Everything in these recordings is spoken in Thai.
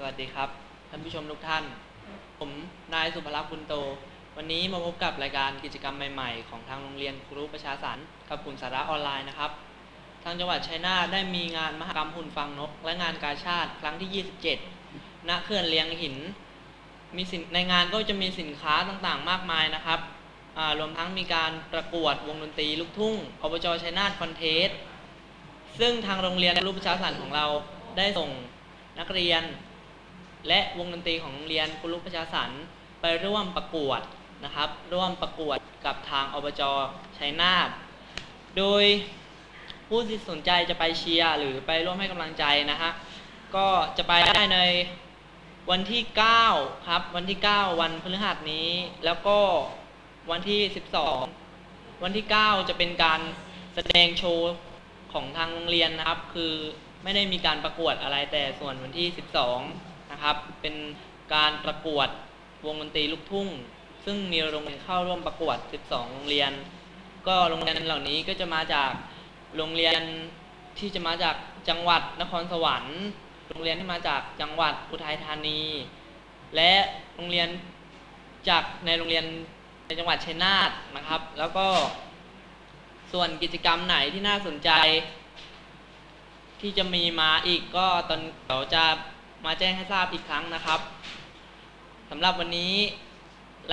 สวัสดีครับท่านผู้ชมทุกท่าน ผมนายสุภลักษณ์บุญโต วันนี้มาพบกับรายการกิจกรรมใหม่ๆ ของทางโรงเรียนครูประชาสรรค์กับกลุ่มสาระออนไลน์นะครับ ทางจังหวัดชัยนาทได้มีงานมหกรรมหุ่นฟังนก และงานกาชาติครั้งที่ 27 ณเขื่อนเลียงหิน มีสินในงานก็จะมีสินค้าต่างๆ มากมายนะครับรวมทั้งมีการประกวดวงดนตรีลูกทุ่งอบจชัยนาทคอนเทสซึ่งทางโรงเรียนรูปประชาสรรค์ของเราได้ส่งนักเรียน และวงดนตรีของโรงเรียนครูประชาสรรไปร่วมประกวดนะครับ ร่วมประกวดกับทางอบจชัยนาทโดยผู้ที่สนใจจะไปเชียร์หรือไปร่วมให้กำลังใจนะฮะก็จะไปได้ในวันที่ 9 ครับ วันที่ 9 วันพฤหัสนี้ แล้วก็วันที่ 12 วันที่ 9 จะเป็นการแสดงโชว์ของทางโรงเรียนนะครับ คือไม่ได้มีการประกวดอะไรแต่ส่วนวันที่ 12 นะครับ เป็นการประกวดวงดนตรีลูกทุ่ง ซึ่งมีโรงเรียนเข้าร่วมประกวด 12 โรงเรียน ก็โรงเรียนเหล่านี้ก็จะมาจากโรงเรียนที่จะมาจากจังหวัดนครสวรรค์ โรงเรียนที่มาจากจังหวัดอุทัยธานี และโรงเรียนจากในโรงเรียนในจังหวัดชัยนาทนะครับ แล้วก็ส่วนกิจกรรมไหนที่น่าสนใจ ที่จะมีมาอีกก็ตอนเดี๋ยวจะ มาแจ้งให้ทราบอีกครั้งนะครับสำหรับวันนี้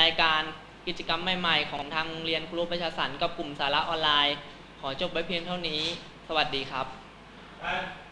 รายการกิจกรรมใหม่ๆ ของทางเรียนครูประชาสรรค์กับกลุ่มสาระออนไลน์ ขอจบไว้เพียงเท่านี้ สวัสดีครับ Bye.